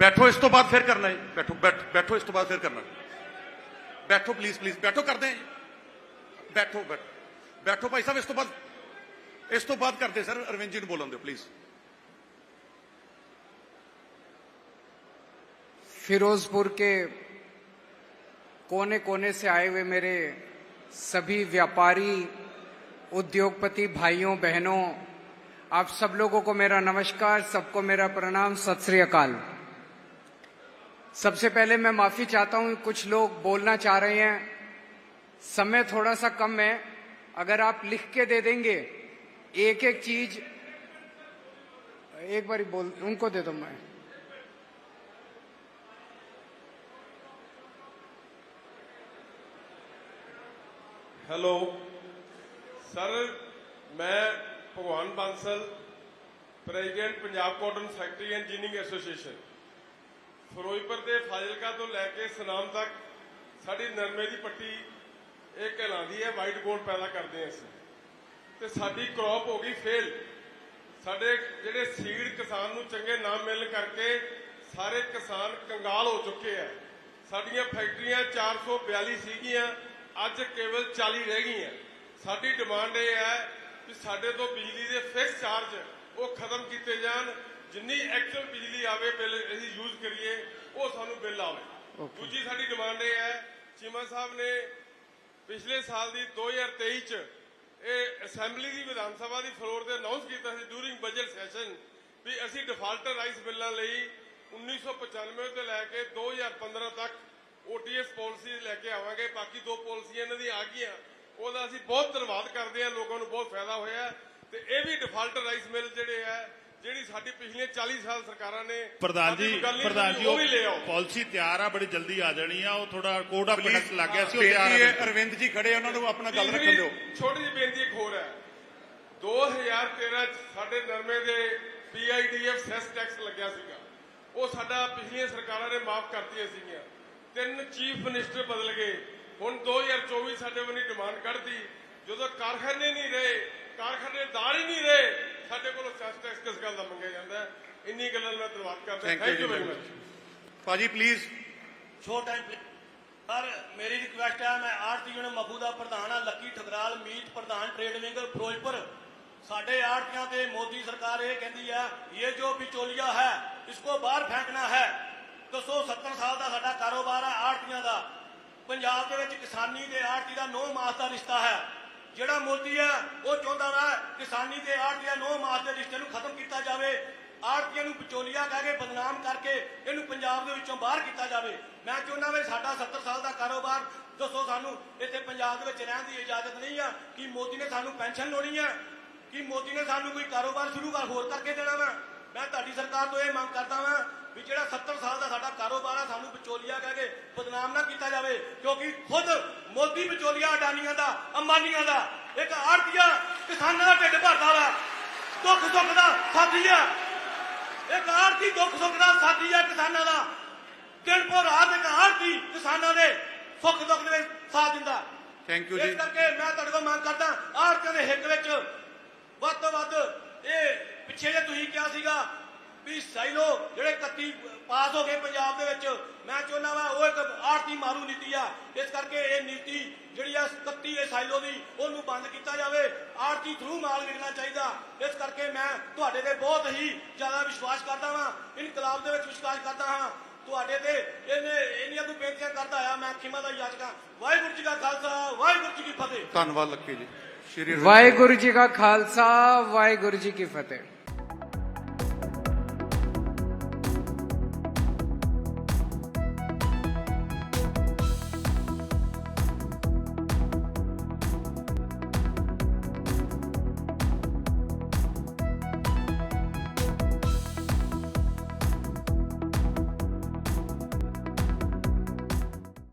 ਬੈਠੋ ਇਸ ਤੋਂ ਬਾਅਦ ਫਿਰ ਕਰਨਾ ਹੈ ਬੈਠੋ ਬੈਠ- ਬੈਠੋ ਇਸ ਤੋਂ ਬਾਅਦ ਫਿਰ ਕਰਨਾ ਬੈਠੋ ਪਲੀਜ਼ ਪਲੀਜ਼ ਬੈਠੋ ਕਰਦੇ ਹਾਂ ਜੀ। ਬੈਠੋ ਬੈਠੋ ਬੈਠੋ ਭਾਈ ਸਾਹਿਬ ਇਸ ਤੋਂ ਬਾਅਦ ਇਸ ਤੋਂ ਬਾਅਦ ਕਰਦੇ ਸਰ ਅਰਵਿੰਦ ਜੀ ਨੂੰ ਬੋਲਣ ਦਿਓ ਪਲੀਜ਼ फिरोजपुर के कोने कोने से आए हुए मेरे सभी व्यापारी उद्योगपति भाइयों बहनों आप सब लोगों को मेरा नमस्कार सबको मेरा प्रणाम सत श्री अकाल सबसे पहले मैं माफ़ी चाहता हूँ, कुछ लोग बोलना चाह रहे हैं। समय थोड़ा सा कम है। अगर आप लिख के दे देंगे एक एक चीज़, एक बार बोल, उनको दे दो मैं। हेलो। सर, मैं Bhagwan Bansal, president, Punjab cotton factory engineering association. Firozpur ਦੇ ਫਾਜ਼ਿਲਕਾ ਤੋਂ ਲੈ ਕੇ ਸਨਾਮ ਤੱਕ ਸਾਡੀ ਨਰਮੇ ਦੀ ਪੱਟੀ ਇਹ ਕਹਿਲਾਉਂਦੀ ਹੈ ਵਾਈਟ ਬੋਰਡ ਪੈਦਾ ਕਰਦੇ ਹਾਂ ਅਸੀਂ। ਤੇ ਸਾਡੀ ਕ੍ਰੌਪ ਹੋ ਗਈ ਫੇਲ ਸਾਡੇ ਜਿਹੜੇ ਸੀਡ ਕਿਸਾਨ ਨੂੰ ਚੰਗੇ ਨਾਮ ਮਿਲਣ ਕਰਕੇ ਸਾਰੇ ਕਿਸਾਨ ਕੰਗਾਲ ਹੋ ਚੁੱਕੇ ਆ। ਸਾਡੀਆਂ ਫੈਕਟਰੀਆਂ 442 ਸੀਗੀਆਂ, ਅੱਜ ਕੇਵਲ 40 ਰਹਿ ਗਈਆਂ। ਸਾਡੀ ਡਿਮਾਂਡ ਇਹ ਹੈ ਕਿ ਸਾਡੇ ਤੋਂ ਬਿਜਲੀ ਦੇ ਫਿਕਸ ਚਾਰਜ ਉਹ ਖਤਮ ਕੀਤੇ ਜਾਣ। ਜਿੰਨੀ ਐਕਚੁਅਲ ਬਿਜਲੀ ਆਵੇ ਬਿੱਲ ਅਸੀਂ ਯੂਜ਼ ਕਰੀਏ ਉਹ ਸਾਨੂੰ ਬਿੱਲ ਆਵੇ. ਦੂਜੀ ਸਾਡੀ ਡਿਮਾਂਡ ਇਹ ਹੈ ਚੀਮਾ ਸਾਹਿਬ ਨੇ ਪਿਛਲੇ ਸਾਲ ਦੀ 2023 ਚ ਇਹ ਅਸੈਂਬਲੀ ਦੀ ਵਿਧਾਨ ਸਭਾ ਦੀ ਫਲੋਰ ਤੇ ਅਨਾਉਂਸ ਕੀਤਾ ਸੀ ਡੂਰਿੰਗ ਬਜਟ ਸੈਸ਼ਨ ਵੀ ਅਸੀਂ ਡਿਫਾਲਟਰ ਰਾਈਸ ਬਿੱਲਾਂ ਲਈ 1995 ਤੋਂ ਲੈ ਕੇ 2015 ਤੱਕ ਓਟੀਐਸ ਪਾਲਿਸੀ ਲੈ ਕੇ ਆਵਾਂਗੇ। ਬਾਕੀ ਦੋ ਪਾਲਿਸੀਆਂ ਇਹਨਾਂ ਦੀ ਆ ਗਈਆਂ। ਉਹਦਾ ਅਸੀਂ ਬਹੁਤ ਧੰਨਵਾਦ ਕਰਦੇ ਹਾਂ। ਲੋਕਾਂ ਨੂੰ ਬਹੁਤ ਫਾਇਦਾ ਹੋਇਆ ਤੇ ਇਹ ਵੀ ਡਿਫਾਲਟਰ ਰਾਈਸ ਮਿਲ ਜਿਹੜੇ ਹੈ ਜਿਹੜੀ ਸਾਡੀ ਪਿਛਲੀਆਂ 40 ਸਾਲ ਸਰਕਾਰਾਂ ਨੇ ਪ੍ਰਧਾਨ ਜੀ ਪ੍ਰਧਾਨ ਜੀ ਉਹ ਵੀ ਲੈ ਆਓ। ਪਾਲਿਸੀ ਤਿਆਰ ਆ ਬੜੀ ਜਲਦੀ ਆ ਜਾਣੀ ਆ ਉਹ ਥੋੜਾ ਕੋਡ ਆਫ ਕੰਡਕਟ ਲੱਗ ਗਿਆ ਸੀ ਉਹ ਤਿਆਰ ਹੈ ਆ ਅਰਵਿੰਦ ਜੀ ਖੜੇ ਉਹਨਾਂ ਨੂੰ ਆਪਣਾ ਗੱਲ ਰੱਖਣ ਦਿਓ। ਛੋਟੀ ਜਿਹੀ ਬੇਨਤੀ ਇੱਕ ਹੋਰ ਹੈ। 2013 ਚ ਸਾਡੇ ਨਰਮੇ ਦੇ ਪੀਆਈਡੀਐਫ ਸੈਸ ਟੈਕਸ ਲੱਗਿਆ ਸੀਗਾ। ਉਹ ਸਾਡਾ ਪਿਛਲੀਆਂ ਸਰਕਾਰਾਂ ਨੇ ਮਾਫ ਕਰਤੀਆਂ ਸੀਗੀਆਂ। ਤਿੰਨ ਚੀਫ ਮਿਨਿਸਟਰ ਬਦਲ ਗਏ। ਹੁਣ 2024 ਸਾਡੇ ਵੱਲੋਂ ਡਿਮਾਂਡ ਕੱਢਦੀ ਜਦੋਂ ਕਾਰਖਾਨੇ ਨਹੀਂ ਰਹੇ ਕਾਰਖਾਨੇਦਾਰ ਹੀ ਨਹੀਂ ਰਹੇ ਸਾਡੇ ਕੋਲੋਂ ਸੈਸ ਟੈਕਸ ਕਿਸ ਗੱਲ ਦਾ ਮੰਗਿਆ ਜਾਂਦਾ ਹੈ? ਇੰਨੀ ਗੱਲਾਂ ਨਾਲ ਮੈਂ ਧੰਨਵਾਦ ਕਰਦਾ। Thank you very much. ਭਾਜੀ ਪਲੀਜ਼ ਸ਼ੋਰਟ ਟਾਈਮ ਸਰ ਮੇਰੀ ਰਿਕੁਐਸਟ ਹੈ ਮੈਂ ਆਰਤੀ ਯੂਨੀਅਨ ਮਫੂ ਦਾ ਪ੍ਰਧਾਨ ਹਾਂ ਲੱਕੀ ਠਕਰਾਲ ਮੀਤ ਪ੍ਰਧਾਨ ਟ੍ਰੇਡ ਵਿੰਗ ਫਿਰੋਜ਼ਪੁਰ। ਸਾਡੇ ਆੜਤੀਆਂ ਤੇ ਮੋਦੀ ਸਰਕਾਰ ਇਹ ਕਹਿੰਦੀ ਹੈ ਇਹ ਜੋ ਵਿਚੋਲੀਆ ਹੈ ਇਸਕੋ ਬਾਹਰ ਫੈਂਕਣਾ ਹੈ। ਦੱਸੋ 70 ਸਾਲ ਦਾ ਸਾਡਾ ਕਾਰੋਬਾਰ ਹੈ ਆੜਤੀਆਂ ਦਾ। ਪੰਜਾਬ ਦੇ ਵਿੱਚ ਕਿਸਾਨੀ ਤੇ ਆੜਤੀ ਦਾ ਨੌ ਮਾਸ ਦਾ ਰਿਸ਼ਤਾ ਹੈ। ਜਿਹੜਾ ਮੋਦੀ ਆ ਉਹ ਚਾਹੁੰਦਾ ਵਾ ਕਿਸਾਨੀ ਤੇ ਆੜਤੀਆਂ ਦਾ ਨੌ ਮਾਸ ਦੇ ਰਿਸ਼ਤੇ ਨੂੰ ਖਤਮ ਕੀਤਾ ਜਾਵੇ। ਆੜਤੀਆਂ ਨੂੰ ਵਿਚੋਲੀਆ ਕਹਿ ਕੇ, ਬਦਨਾਮ ਕਰਕੇ ਇਹਨੂੰ ਪੰਜਾਬ ਦੇ ਵਿੱਚੋਂ ਬਾਹਰ ਕੀਤਾ ਜਾਵੇ। ਮੈਂ ਚਾਹੁੰਦਾ ਵੀ ਸਾਡਾ 70 ਸਾਲ ਦਾ ਕਾਰੋਬਾਰ, ਦੱਸੋ ਸਾਨੂੰ, ਇੱਥੇ ਪੰਜਾਬ ਦੇ ਵਿੱਚ ਰਹਿਣ ਦੀ ਇਜਾਜ਼ਤ ਨਹੀਂ ਆ। ਕਿ ਮੋਦੀ ਨੇ ਸਾਨੂੰ ਪੈਨਸ਼ਨ ਲਾਉਣੀ ਆ? ਕਿ ਮੋਦੀ ਨੇ ਸਾਨੂੰ ਕੋਈ ਕਾਰੋਬਾਰ ਸ਼ੁਰੂ ਕਰ, ਹੋਰ ਕਰਕੇ ਦੇਣਾ ਵਾ? ਮੈਂ ਤੁਹਾਡੀ ਸਰਕਾਰ ਤੋਂ ਇਹ ਮੰਗ ਕਰਦਾ ਵਾਂ ਵੀ ਜਿਹੜਾ 70 ਸਾਲ ਦਾ ਸਾਡਾ ਕਾਰੋਬਾਰ ਆ, ਸਾਨੂੰ ਵਿਚੋਲੀਆ ਕਹਿ ਕੇ ਬਦਨਾਮ ਨਾ ਕੀਤਾ ਜਾਵੇ ਕਿਉਂਕਿ ਖੁਦ ਮੋਦੀ ਵਿਚੋਲੀਆ ਅਡਾਨੀਆਂ ਦਾ ਅੰਬਾਨੀਆਂ ਦਾ ਇੱਕ ਆੜਤੀਆ ਕਿਸਾਨਾਂ ਦਾ ਢਿੱਡ ਭਰਦਾ ਵਾ ਦੁੱਖ ਸੁੱਖ ਦਾ ਸਾਥੀ ਆ। ਇੱਕ ਆਰਤੀ ਦੁੱਖ ਸੁੱਖ ਦਾ ਸਾਥੀ ਆ ਕਿਸਾਨਾਂ ਦਾ। ਦਿਨ ਪੋ ਰਾਤ ਇੱਕ ਆਰਤੀ ਕਿਸਾਨਾਂ ਦੇ ਸੁੱਖ ਦੁੱਖ ਦੇ ਵਿੱਚ ਸਾਥ ਦਿੰਦਾ। ਥੈਂਕ ਯੂ ਇਸ ਜੀ। ਕਰਕੇ ਮੈਂ ਤੁਹਾਡੇ ਕੋਲ ਮੰਗ ਕਰਦਾ ਆਰਤੀਆਂ ਦੇ ਹਿੱਕ ਵਿੱਚ ਵੱਧ ਤੋਂ ਵੱਧ ਇਹ ਪਿੱਛੇ ਜੇ ਤੁਸੀਂ ਕਿਹਾ ਸੀਗਾ ਵੀ ਸਾਈਲੋ ਜਿਹੜੇ 31 ਪਾਸ ਹੋ ਗਏ ਪੰਜਾਬ ਦੇ ਵਿੱਚ ਮੈਂ ਚਾਹੁੰਦਾ ਵਾ ਉਹ ਇੱਕ ਆਰਤੀ ਮਾਰੂ ਨੀਤੀ ਆ। ਇਸ ਕਰਕੇ ਇਹ ਨੀਤੀ ਜਿਹੜੀ ਆ 31 ਇਹ ਸਾਈਲੋ ਦੀ ਉਹਨੂੰ ਬੰਦ ਕੀਤਾ ਜਾਵੇ। ਆਰਤੀ ਥਰੂ ਮਾਲ ਵਿਕਣਾ ਚਾਹੀਦਾ। ਇਸ ਕਰਕੇ ਮੈਂ ਤੁਹਾਡੇ ਤੇ ਬਹੁਤ ਹੀ ਜ਼ਿਆਦਾ ਵਿਸ਼ਵਾਸ ਕਰਦਾ ਵਾਂ। ਇਨਕਲਾਬ ਦੇ ਵਿੱਚ ਵਿਸ਼ਵਾਸ ਕਰਦਾ ਹਾਂ। ਤੁਹਾਡੇ ਤੇ ਇਹਨੇ ਇੰਨੀਆਂ ਤੋਂ ਬੇਨਤੀਆਂ ਕਰਦਾ ਆ ਮੈਂ ਖਿਮਾ ਦਾ ਯਾਚਕਾਂ ਵਾਹਿਗੁਰੂ ਜੀ ਕਾ ਖਾਲਸਾ ਵਾਹਿਗੁਰੂ ਜੀ ਕੀ ਫਤਿਹ। ਧੰਨਵਾਦ ਲੱਕੀ ਜੀ। ਸ਼੍ਰੀ ਵਾਹਿਗੁਰੂ ਜੀ ਕਾ ਖਾਲਸਾ ਵਾਹਿਗੁਰੂ ਜੀ ਕੀ ਫਤਿਹ।